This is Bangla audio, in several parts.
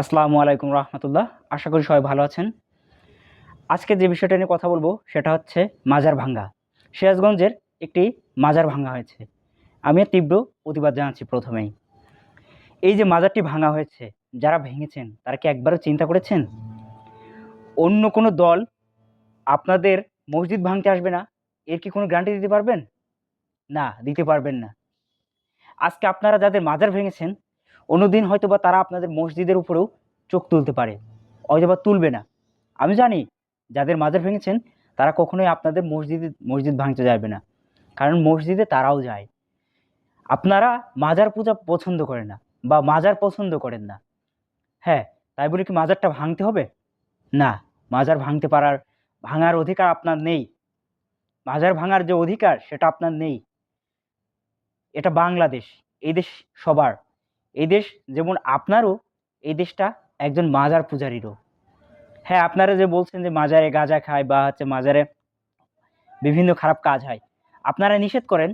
আসসালামু আলাইকুম রহমতুল্লাহ। আশা করি সবাই ভালো আছেন। আজকে যে বিষয়টা নিয়ে কথা বলব, সেটা হচ্ছে মাজার ভাঙ্গা। সিরাজগঞ্জের একটি মাজার ভাঙ্গা হয়েছে। আমি তীব্র প্রতিবাদ জানাচ্ছি প্রথমেই। এই যে মাজারটি ভাঙা হয়েছে, যারা ভেঙেছেন, তারা কি একবারও চিন্তা করেছেন? অন্য কোনো দল আপনাদের মসজিদ ভাঙতে আসবে না? এর কি কোনো গ্যারান্টি দিতে পারবেন? না, দিতে পারবেন না। আজকে আপনারা যাদের মাজার ভেঙেছেন অন্যদিন হয়তো বা তারা আপনাদের মসজিদের উপরেও চোখ তুলতে পারে হয়তো বা তুলবে না। আমি জানি যাদের মাজার ভেঙেছেন, তারা কখনোই আপনাদের মসজিদে, মসজিদ ভাঙতে যাবে না, কারণ মসজিদে তারাও যায়। আপনারা মাজার পূজা পছন্দ করেন না, বা মাজার পছন্দ করেন না। হ্যাঁ তাই বলে কি মাজারটা ভাঙতে হবে? না, মাজার ভাঙতে পারার, ভাঙার অধিকার আপনার নেই। মাজার ভাঙার যে অধিকার, সেটা আপনার নেই। এটা বাংলাদেশ, এই দেশ সবার। এই দেশ যেমন আপনারও, এই দেশটা একজন মাজার পূজারীরও। হ্যাঁ আপনারা যে বলছেন যে মাজারে গাঁজা খায় বা হচ্ছে মাজারে বিভিন্ন খারাপ কাজ হয়, আপনারা নিষেধ করেন,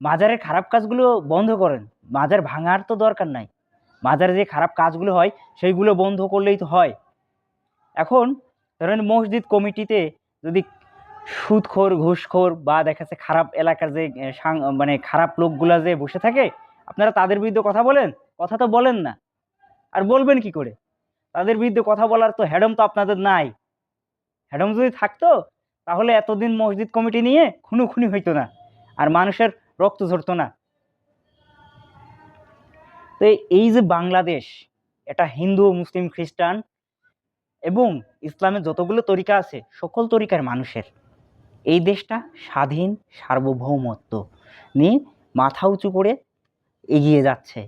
মাজারের খারাপ কাজগুলো বন্ধ করেন। মাজার ভাঙার তো দরকার নাই। মাজারে যে খারাপ কাজগুলো হয়, সেইগুলো বন্ধ করলেই তো হয়। এখন ধরেন মসজিদ কমিটিতে যদি সুদখোর, ঘুষখোর বা দেখা যাচ্ছে খারাপ এলাকার যে মানে খারাপ লোকগুলা যে বসে থাকে আপনারা তাদের বিরুদ্ধে কথা বলেন? কথা তো বলেন না। আর বলবেন কি করে? তাদের বিরুদ্ধে কথা বলার তো হ্যাডম তো আপনাদের নাই। হ্যাডম যদি থাকতো, তাহলে এতদিন মসজিদ কমিটি নিয়ে খুনোখুনি হইতো না, আর মানুষের রক্ত ঝরতো না। তো এই যে বাংলাদেশ, এটা হিন্দু, মুসলিম, খ্রিস্টান এবং ইসলামের যতগুলো তরিকা আছে, সকল তরিকার মানুষের। এই দেশটা স্বাধীন, সার্বভৌমত্ব নিয়ে মাথা উঁচু করে এগিয়ে যাচ্ছে।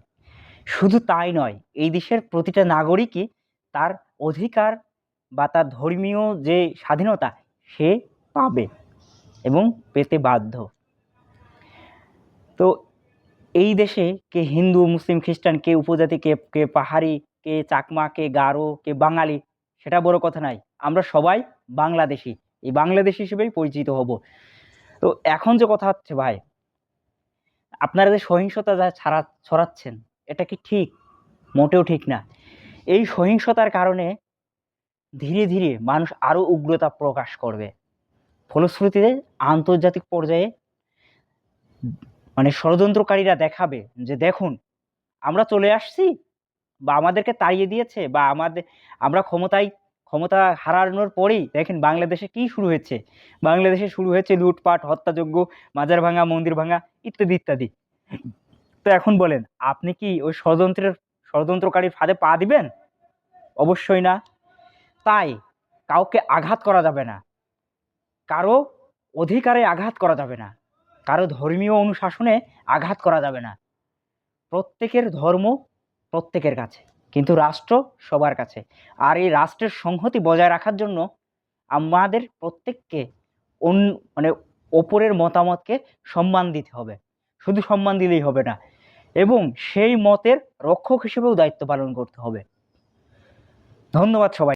শুধু তাই নয়, এই দেশের প্রতিটা নাগরিকই তার অধিকার বা তার ধর্মীয় যে স্বাধীনতা, সে পাবে এবং পেতে বাধ্য। তো এই দেশে কে হিন্দু, মুসলিম, খ্রিস্টান, কে উপজাতি, কে কে পাহাড়ি, কে চাকমা, কে গারো, কে বাঙালি, সেটা বড় কথা নাই আমরা সবাই বাংলাদেশি। এই বাংলাদেশি হিসেবেই পরিচিত হব। তো এখন যে কথা হচ্ছে ভাই আপনারা যে সহিংসতা যা ছাড়া, ছড়াচ্ছেন, এটা কি ঠিক? মোটেও ঠিক না। এই সহিংসতার কারণে ধীরে ধীরে মানুষ আরও উগ্রতা প্রকাশ করবে। ফলশ্রুতিতে আন্তর্জাতিক পর্যায়ে মানে ষড়যন্ত্রকারীরা দেখাবে যে, দেখুন, আমরা চলে আসছি বা আমাদেরকে তাড়িয়ে দিয়েছে বা আমাদের, আমরা ক্ষমতায় ক্ষমতা হারানোর পরেই দেখেন বাংলাদেশে কি শুরু হয়েছে? বাংলাদেশে শুরু হয়েছে লুটপাট, হত্যাযজ্ঞ, মাজার ভাঙা, মন্দির ভাঙা ইত্যাদি ইত্যাদি। তো এখন বলেন, আপনি কি ওই ষড়যন্ত্রের, ষড়যন্ত্রকারীর ফাঁদে পা দিবেন? অবশ্যই না। তাই কাউকে আঘাত করা যাবে না। কারও অধিকারে আঘাত করা যাবে না। কারও ধর্মীয় অনুশাসনে আঘাত করা যাবে না। প্রত্যেকের ধর্ম প্রত্যেকের কাছে। কিন্তু রাষ্ট্র সবার কাছে। আর এই রাষ্ট্রের সংহতি বজায় রাখার জন্য আমাদের প্রত্যেককে অন্য মানে ওপরের মতামতকে সম্মান দিতে হবে। শুধু সম্মান দিলেই হবে না। এবং সেই মতের রক্ষক হিসেবেও দায়িত্ব পালন করতে হবে। ধন্যবাদ সবাই।